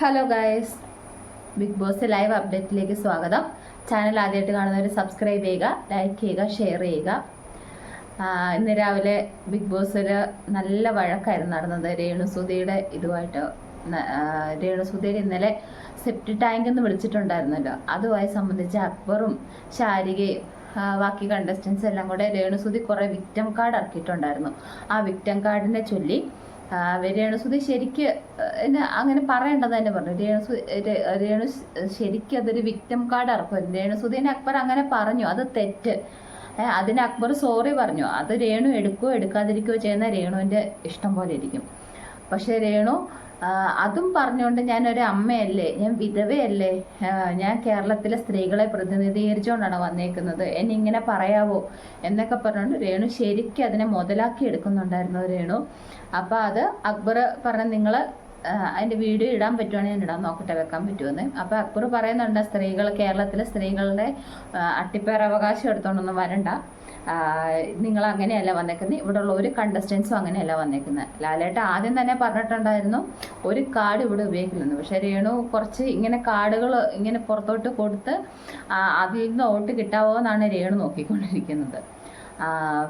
Hello guys big boss live അപ്ഡേറ്റിലേക്ക് സ്വാഗതം. Channel ആദ്യമായിട്ട് കാണുന്നവർ സബ്സ്ക്രൈബ് ചെയ്യുക ലൈക്ക് ചെയ്യുക ഷെയർ ചെയ്യുക. ഇന്ന് രാവിലെ ബിഗ് ബോസിൽ നല്ല വഴക്കായിരുന്നു നടന്നത്. രേണുസുതിയുടെ ഇതുമായിട്ട് രേണുസുതിയുടെ ഇന്നലെ സെപ്റ്റി ടാങ്ക് എന്ന് വിളിച്ചിട്ടുണ്ടായിരുന്നല്ലോ. അതുമായി സംബന്ധിച്ച് അക്ബറും ശാരികയും ബാക്കി കണ്ടസ്റ്റൻസ് എല്ലാം കൂടെ രേണുസുതി കുറേ വിക്ടം കാർഡ് ഇറക്കിയിട്ടുണ്ടായിരുന്നു. ആ വിക്ടം കാർഡിനെ ചൊല്ലി ആ, രേണുസുതി ശരിക്ക് അങ്ങനെ പറയേണ്ടത് തന്നെ പറഞ്ഞു. രേണുസു രേ- രേണു ശരിക്ക് അതൊരു വിക്ടം കാർഡ് ഇറക്കും രേണുസുദീനെ അക്ബർ അങ്ങനെ പറഞ്ഞു. അത് തെറ്റ്. അതിന് അക്ബർ സോറി പറഞ്ഞു. അത് രേണു എടുക്കുകയോ എടുക്കാതിരിക്കുകയോ ചെയ്യുന്ന രേണുവിന്റെ ഇഷ്ടം പോലെ ഇരിക്കും. പക്ഷെ രേണു അതും പറഞ്ഞുകൊണ്ട് ഞാൻ ഒരു അമ്മയല്ലേ ഞാൻ വിധവയല്ലേ ഞാൻ കേരളത്തിലെ സ്ത്രീകളെ പ്രതിനിധീകരിച്ചുകൊണ്ടാണ് വന്നേക്കുന്നത്. എന്നെ ഇങ്ങനെ പറയാവോ എന്നൊക്കെ പറഞ്ഞുകൊണ്ട് രേണു ശരിക്കും അതിനെ മുതലാക്കി എടുക്കുന്നുണ്ടായിരുന്നു രേണു. അപ്പോൾ അത് അക്ബർ പറഞ്ഞ നിങ്ങൾ അതിന്റെ വീഡിയോ ഇടാൻ പറ്റുവാണെങ്കിൽ ഞാൻ ഇടാൻ നോക്കട്ടെ വെക്കാൻ പറ്റുമെന്ന് അപ്പോൾ അക്ബർ പറയുന്നുണ്ട് സ്ത്രീകൾ കേരളത്തിലെ സ്ത്രീകളുടെ അട്ടിപ്പേർ അവകാശം എടുത്തോണ്ടൊന്നും വരണ്ട. നിങ്ങൾ അങ്ങനെയല്ല വന്നേക്കുന്നത് ഇവിടെ ഉള്ള ഒരു കണ്ടസ്റ്റൻസും അങ്ങനെയല്ല വന്നേക്കുന്നത് ലാലേട്ട ആദ്യം തന്നെ പറഞ്ഞിട്ടുണ്ടായിരുന്നു ഒരു കാർഡ് ഇവിടെ ഉപയോഗിക്കില്ലെന്ന് പക്ഷേ രേണു കുറച്ച് ഇങ്ങനെ കാർഡുകൾ ഇങ്ങനെ പുറത്തോട്ട് കൊടുത്ത് അതിൽ നിന്ന് വോട്ട് കിട്ടാവോ എന്നാണ് രേണു നോക്കിക്കൊണ്ടിരിക്കുന്നത്.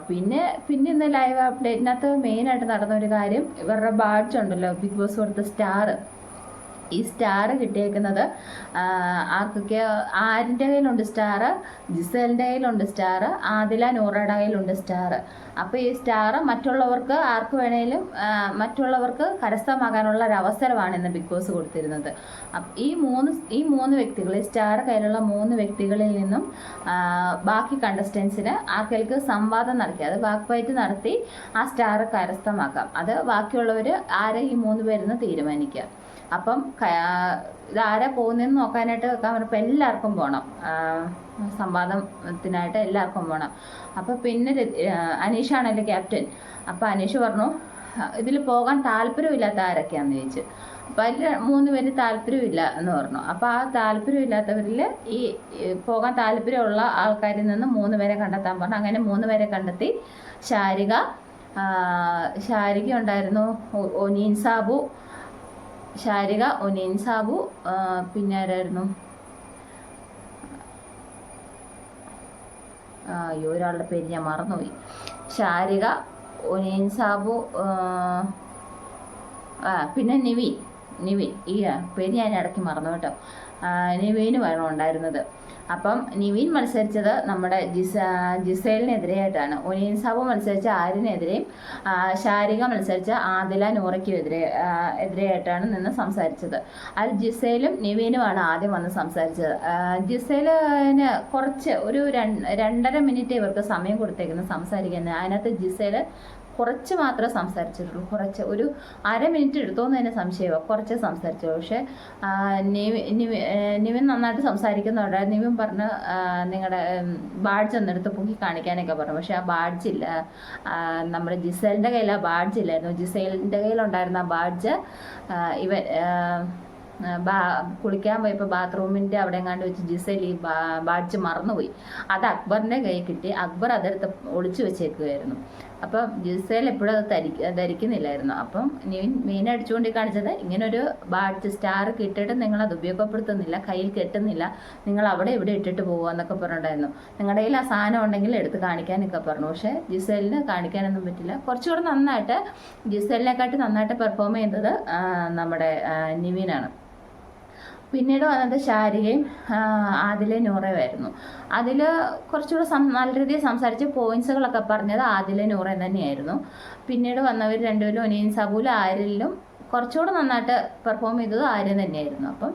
പിന്നെ പിന്നെ ഇന്ന് ലൈവ് അപ്ഡേറ്റിനകത്ത് മെയിനായിട്ട് നടന്ന ഒരു കാര്യം ഇവരുടെ ബാഡ്ജ് ഉണ്ടല്ലോ ബിഗ് ബോസ് കൊടുത്ത സ്റ്റാർ ഈ സ്റ്റാർ കിട്ടിയേക്കുന്നത് ആർക്കൊക്കെ ആരിന്റെ കയ്യിലുണ്ട് സ്റ്റാർ ജിസേലിന്റെ കയ്യിലുണ്ട് സ്റ്റാർ ആദില നൂറയുടെ കയ്യിലുണ്ട് സ്റ്റാർ അപ്പോൾ ഈ സ്റ്റാർ മറ്റുള്ളവർക്ക് ആർക്ക് വേണേലും മറ്റുള്ളവർക്ക് കരസ്ഥമാകാനുള്ള ഒരു അവസരമാണ് ഇന്ന് ബിഗ് ബോസ് കൊടുത്തിരുന്നത്. ഈ മൂന്ന് ഈ മൂന്ന് വ്യക്തികൾ സ്റ്റാർ കയ്യിലുള്ള മൂന്ന് വ്യക്തികളിൽ നിന്നും ബാക്കി കണ്ടസ്റ്റൻസിന് ആർക്കേൽക്ക് സംവാദം നടത്തി അത് വാക്ക് ഫൈറ്റ് നടത്തി ആ സ്റ്റാർ കരസ്ഥമാക്കാം. അത് ബാക്കിയുള്ളവർ ആരെ ഈ മൂന്ന് പേരെന്ന് തീരുമാനിക്കുക. അപ്പം ഇതാരാ പോകുന്നതെന്ന് നോക്കാനായിട്ട് പറഞ്ഞപ്പോൾ എല്ലാവർക്കും പോകണം സംവാദത്തിനായിട്ട് എല്ലാവർക്കും പോകണം അപ്പോൾ പിന്നെ അനീഷാണല്ലോ ക്യാപ്റ്റൻ. അപ്പോൾ അനീഷ് പറഞ്ഞു ഇതിൽ പോകാൻ താല്പര്യമില്ലാത്ത ആരൊക്കെയാണെന്ന് ചോദിച്ചു. അപ്പോൾ അതിൽ മൂന്ന് പേര് താല്പര്യമില്ല എന്ന് പറഞ്ഞു. അപ്പോൾ ആ താല്പര്യമില്ലാത്തവരിൽ ഈ പോകാൻ താല്പര്യമുള്ള ആൾക്കാരിൽ നിന്ന് മൂന്ന് പേരെ കണ്ടെത്താൻ പറഞ്ഞു. അങ്ങനെ മൂന്ന് പേരെ കണ്ടെത്തി. ശാരിക ശാരിക ഉണ്ടായിരുന്നു ഒനീൻ സാബു ശാരിക ഒനീൻ സാബു പിന്നെ ആരായിരുന്നു? അയ്യോ ഒരാളുടെ പേര് ഞാൻ മറന്നുപോയി. ശാരിക ഒനീൻ സാബു പിന്നെ നിവിൻ നിവിൻ ഈ പേര് ഞാൻ ഇടയ്ക്ക് മറന്നു കേട്ടോ. നിവീനുമാണ് ഉണ്ടായിരുന്നത് അപ്പം നിവിൻ മത്സരിച്ചത് നമ്മുടെ ജിസ ജിസേലിനെതിരെയായിട്ടാണ്. ഒനീൻ സാബു മത്സരിച്ച ആരിനെതിരെയും ശാരിക മത്സരിച്ച ആദില നൂറയ്ക്കും എതിരെ എതിരെയായിട്ടാണ് നിന്ന് സംസാരിച്ചത്. അതിൽ ജിസേലും നിവീനുമാണ് ആദ്യം വന്ന് സംസാരിച്ചത്. ജിസേലിന് കുറച്ച് ഒരു രണ്ട് രണ്ടര മിനിറ്റ് ഇവർക്ക് സമയം കൊടുത്തേക്കുന്നത് സംസാരിക്കുന്നത് അതിനകത്ത് ജിസേൽ കുറച്ച് മാത്രമേ സംസാരിച്ചിട്ടുള്ളൂ. കുറച്ച് ഒരു അര മിനിറ്റ് എടുത്തോന്ന് തന്നെ സംശയമാണ് കുറച്ച് സംസാരിച്ചുള്ളൂ. പക്ഷേ നിവിൻ നന്നായിട്ട് സംസാരിക്കുന്നുണ്ട് നിവിൻ പറഞ്ഞ് നിങ്ങളുടെ ബാഡ്ജ് ഒന്നെടുത്ത് പൊക്കി കാണിക്കാനൊക്കെ പറഞ്ഞു. പക്ഷേ ആ ബാഡ്ജ് ഇല്ല. നമ്മുടെ ജിസേലിന്റെ കയ്യിൽ ആ ബാഡ്ജ് ഇല്ലായിരുന്നു. ജിസേലിന്റെ കയ്യിലുണ്ടായിരുന്ന ആ ബാഡ്ജ് ബാ കുളിക്കാൻ പോയപ്പോൾ ബാത്റൂമിന്റെ അവിടെ എങ്ങാണ്ട് വെച്ച് ജിസേൽ ഈ ബാഡ്ജ് മറന്നുപോയി. അത് അക്ബറിന്റെ കയ്യിൽ കിട്ടി. അക്ബർ അതെടുത്ത് ഒളിച്ചു വെച്ചേക്കുമായിരുന്നു അപ്പം ജിസേൽ എപ്പോഴും അത് ധരിക്ക ധരിക്കുന്നില്ലായിരുന്നു. അപ്പം നീൻ മെയിൻ അടിച്ചുകൊണ്ട് കാണിച്ചത് ഇങ്ങനൊരു ബാഡ്ജ് സ്റ്റാർ കിട്ടിയിട്ട് നിങ്ങൾ അത് ഉപയോഗപ്പെടുത്തുന്നില്ല കയ്യിൽ കെട്ടുന്നില്ല നിങ്ങൾ അവിടെ ഇവിടെ ഇട്ടിട്ട് പോകുക എന്നൊക്കെ പറഞ്ഞിട്ടുണ്ടായിരുന്നു. നിങ്ങളുടെ കയ്യിൽ ആ സാധനം ഉണ്ടെങ്കിൽ എടുത്ത് കാണിക്കാനൊക്കെ പറഞ്ഞു. പക്ഷേ ജിസേലിന് കാണിക്കാനൊന്നും പറ്റില്ല. കുറച്ചുകൂടെ നന്നായിട്ട് ജിസേലിനെക്കാട്ടി നന്നായിട്ട് പെർഫോം ചെയ്യുന്നത് നമ്മുടെ നിവിനാണ്. പിന്നീട് വന്നത് ശാരികയും ആദിലെ നൂറയുമായിരുന്നു. അതിൽ കുറച്ചുകൂടെ സം നല്ല രീതിയിൽ സംസാരിച്ച് പോയിന്റ്സുകളൊക്കെ പറഞ്ഞത് ആദിലെ നൂറ തന്നെയായിരുന്നു. പിന്നീട് വന്നവർ രണ്ടുപേരും ഒനിയൻ സബൂലും ആരിലും കുറച്ചുകൂടെ നന്നായിട്ട് പെർഫോം ചെയ്തത് ആര്യൻ തന്നെയായിരുന്നു. അപ്പം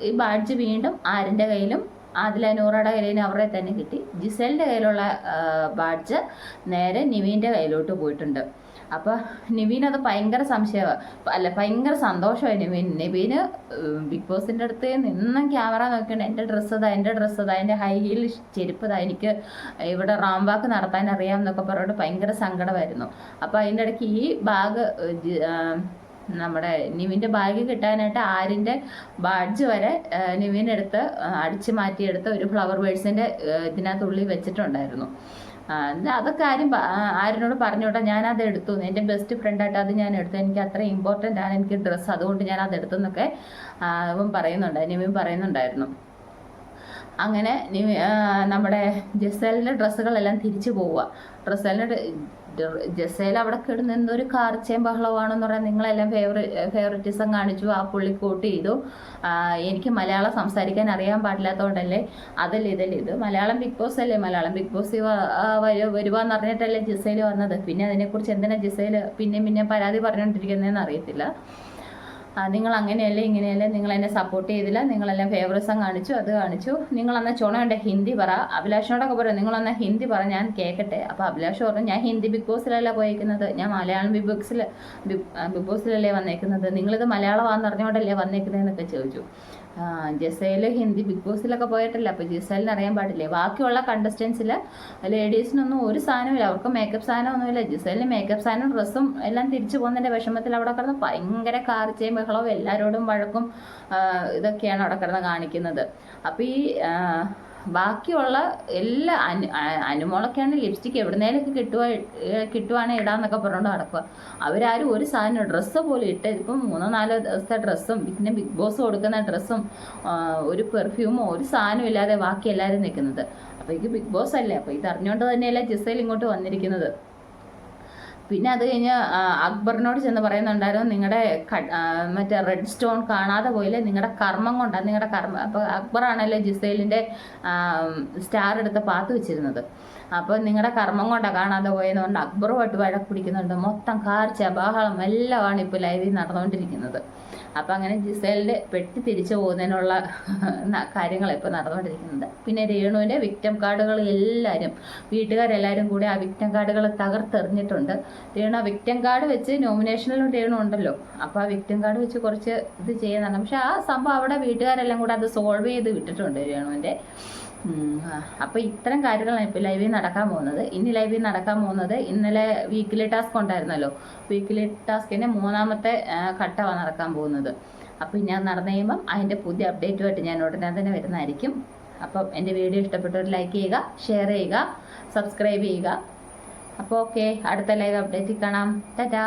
ഈ- ബാഡ്ജ് വീണ്ടും ആരിന്റെ കയ്യിലും ആദില നൂറയുടെ കയ്യിലും അവരെ തന്നെ കിട്ടി. ജിസേലിന്റെ കയ്യിലുള്ള ബാഡ്ജ് നേരെ നിവീന്റെ കയ്യിലോട്ട് പോയിട്ടുണ്ട്. അപ്പോൾ നിവീൻ അത് ഭയങ്കര സംശയമാണ് അല്ല ഭയങ്കര സന്തോഷമായി നിവീൻ. നിവീന് ബിഗ് ബോസിന്റെ അടുത്ത് നിന്നും ക്യാമറ നോക്കിയാണ് എന്റെ ഡ്രസ്സ് ഇതാ എന്റെ ഡ്രസ്സ് ഇതാ എന്റെ ഹൈ ഹീൽ ചെരുപ്പ് ഇതാ എനിക്ക് ഇവിടെ റാം വാക്ക് നടത്താൻ അറിയാം എന്നൊക്കെ പറഞ്ഞിട്ട് ഭയങ്കര സങ്കടമായിരുന്നു. അപ്പോൾ അതിന്റെ ഇടയ്ക്ക് ഈ ബാഗ് നമ്മുടെ നിവിന്റെ ബാഗ് കിട്ടാനായിട്ട് ആരിന്റെ ബാഡ്ജ് വരെ നിവിൻ എടുത്ത് അടിച്ചു മാറ്റിയെടുത്ത് ഒരു ഫ്ലവർ ബേഴ്സിന്റെ ഇതിനകത്തുള്ളിൽ വെച്ചിട്ടുണ്ടായിരുന്നു. ആ, എന്നാ അതൊക്കെ ആരും ആരിനോട് പറഞ്ഞോട്ടെ ഞാൻ അത് എടുത്തു എന്റെ ബെസ്റ്റ് ഫ്രണ്ടായിട്ട് അത് ഞാൻ എടുത്തു എനിക്ക് അത്ര ഇമ്പോർട്ടന്റ് ആണ് എനിക്ക് ഡ്രസ്സ് അതുകൊണ്ട് ഞാൻ അത് എടുത്തു എന്നൊക്കെ അവൻ പറയുന്നുണ്ട്. നിവിൻ പറയുന്നുണ്ടായിരുന്നു. അങ്ങനെ നമ്മുടെ ജസലിന്റെ ഡ്രസ്സുകളെല്ലാം തിരിച്ചു പോവുക. ഡ്രസ്സേലിന്റെ ജസേൽ അവിടെ കിടന്ന് എന്തൊരു കാർച്ചയും ബഹളമാണെന്ന് പറയാൻ നിങ്ങളെല്ലാം ഫേവറി ഫേവറിറ്റിസം കാണിച്ചു ആ പുള്ളി കൂട്ട് ചെയ്തു. എനിക്ക് മലയാളം സംസാരിക്കാൻ അറിയാൻ പാടില്ലാത്തതുകൊണ്ടല്ലേ അതല്ല ഇതല്ല ഇത് മലയാളം ബിഗ് ബോസ് അല്ലേ? മലയാളം ബിഗ് ബോസ് വരുവാന്ന് അറിഞ്ഞിട്ടല്ലേ ജസേൽ വന്നത്? പിന്നെ അതിനെക്കുറിച്ച് എന്തിനാ ജസേൽ പിന്നെ പിന്നെ പരാതി പറഞ്ഞുകൊണ്ടിരിക്കുന്നതെന്ന് അറിയത്തില്ല. നിങ്ങൾ അങ്ങനെയല്ലേ ഇങ്ങനെയല്ലേ നിങ്ങൾ എന്നെ സപ്പോർട്ട് ചെയ്തില്ല നിങ്ങളെല്ലാം ഫേവറിസം കാണിച്ചു അത് കാണിച്ചു. നിങ്ങൾ നിങ്ങളന്ന് ചുണയുണ്ട് ഹിന്ദി പറ. അഭിലാഷിനോടൊക്കെ പറയും നിങ്ങളന്ന് ഹിന്ദി പറ ഞാൻ കേൾക്കട്ടെ അപ്പോൾ അഭിലാഷ് പറഞ്ഞു ഞാൻ ഹിന്ദി ബിഗ് ബോസിലല്ല പോയേക്കുന്നത്? ഞാൻ മലയാളം ബിഗ് ബോക്സിൽ ബിഗ് ബോസിലല്ലേ വന്നേക്കുന്നത്? നിങ്ങളിത് മലയാളമാണെന്ന് അറിഞ്ഞുകൊണ്ടല്ലേ വന്നേക്കുന്നതെന്നൊക്കെ ചോദിച്ചു. ആ, ഹിന്ദി ബിഗ് ബോസിലൊക്കെ പോയിട്ടില്ല അപ്പോൾ ജിസേലിന് അറിയാൻ പാടില്ലേ? ബാക്കിയുള്ള കണ്ടസ്റ്റൻസിൽ ലേഡീസിനൊന്നും ഒരു സാധനമില്ല അവർക്ക് മേക്കപ്പ് സാധനമൊന്നുമില്ല. ജിസേലിന് മേക്കപ്പ് സാധനം ഡ്രസ്സും എല്ലാം തിരിച്ചു പോകുന്നതിന്റെ വിഷമത്തിൽ അവിടെ കിടന്ന് ഭയങ്കര കാർച്ചയും ബഹളവും എല്ലാവരോടും വഴക്കും ഇതൊക്കെയാണ് അവിടെ കിടന്ന് കാണിക്കുന്നത്. അപ്പോൾ ഈ ബാക്കിയുള്ള എല്ലാ അനു അനുമോളൊക്കെയാണ് ലിപ്സ്റ്റിക്ക് എവിടുന്നേലൊക്കെ കിട്ടുക കിട്ടുവാണെങ്കിൽ ഇടാന്നൊക്കെ പറഞ്ഞുകൊണ്ട് നടക്കുക അവരാരും ഒരു സാധനം ഡ്രസ്സ് പോലും ഇട്ട് ഇപ്പം മൂന്നോ നാലോ ദിവസത്തെ ഡ്രസ്സും പിന്നെ ബിഗ് ബോസ് കൊടുക്കുന്ന ഡ്രസ്സും ഒരു പെർഫ്യൂമോ ഒരു സാധനം ഇല്ലാതെ ബാക്കി എല്ലാവരും നിൽക്കുന്നത്. അപ്പോൾ ഇത് ബിഗ് ബോസ് അല്ലേ? അപ്പോൾ ഇത് അറിഞ്ഞുകൊണ്ട് തന്നെയല്ലേ ജിസയിൽ ഇങ്ങോട്ട് വന്നിരിക്കുന്നത്. പിന്നെ അത് കഴിഞ്ഞ് അക്ബറിനോട് ചെന്ന് പറയുന്നുണ്ടായിരുന്നു നിങ്ങളുടെ മറ്റേ റെഡ് സ്റ്റോൺ കാണാതെ പോയില്ലേ നിങ്ങളുടെ കർമ്മം കൊണ്ടാണ് നിങ്ങളുടെ കർമ്മം അപ്പോൾ അക്ബറാണല്ലോ ജിസൈലിന്റെ സ്റ്റാർ എടുത്ത് പാത്ത് വെച്ചിരുന്നത്. അപ്പോൾ നിങ്ങളുടെ കർമ്മം കൊണ്ടാണ് കാണാതെ പോയതുകൊണ്ട് അക്ബറുമായിട്ട് വഴക്ക് പിടിക്കുന്നുണ്ട്. മൊത്തം കാർച്ച ബഹളം എല്ലാമാണ് ഇപ്പോൾ ലൈവിൽ നടന്നുകൊണ്ടിരിക്കുന്നത്. അപ്പോൾ അങ്ങനെ ജിസേലിന്റെ പെട്ടി തിരിച്ചു പോകുന്നതിനുള്ള കാര്യങ്ങൾ ഇപ്പോൾ നടന്നുകൊണ്ടിരിക്കുന്നത് പിന്നെ രേണുവിന്റെ വിക്ടം കാർഡുകൾ എല്ലാവരും വീട്ടുകാരെല്ലാവരും കൂടി ആ വിക്ടം കാർഡുകൾ തകർത്തെറിഞ്ഞിട്ടുണ്ട്. രേണു ആ വിക്ടം കാർഡ് വെച്ച് നോമിനേഷനിലും രേണു ഉണ്ടല്ലോ. അപ്പോൾ ആ വിക്ടം കാർഡ് വെച്ച് കുറച്ച് ഇത് ചെയ്യുന്നുണ്ട്. പക്ഷെ ആ സംഭവം അവിടെ വീട്ടുകാരെല്ലാം കൂടെ അത് സോൾവ് ചെയ്ത് വിട്ടിട്ടുണ്ട് രേണുവിന്റെ അപ്പോൾ ഇത്തരം കാര്യങ്ങളാണ് ഇപ്പോൾ ലൈവിൽ നടക്കാൻ പോകുന്നത്. ഇനി ലൈവിൽ നടക്കാൻ പോകുന്നത് ഇന്നലെ വീക്കിലി ടാസ്ക് ഉണ്ടായിരുന്നല്ലോ. വീക്കിലി ടാസ്കിന്റെ മൂന്നാമത്തെ ഘട്ടമാണ് നടക്കാൻ പോകുന്നത്. അപ്പോൾ ഞാൻ നടന്നു കഴിയുമ്പം അതിന്റെ പുതിയ അപ്ഡേറ്റുമായിട്ട് ഞാൻ ഉടനെ തന്നെ വരുന്നതായിരിക്കും. അപ്പം എന്റെ വീഡിയോ ഇഷ്ടപ്പെട്ടവർ ലൈക്ക് ചെയ്യുക ഷെയർ ചെയ്യുക സബ്സ്ക്രൈബ് ചെയ്യുക. അപ്പോൾ ഓക്കെ അടുത്ത ലൈവ് അപ്ഡേറ്റിൽ കാണാം. ടാറ്റാ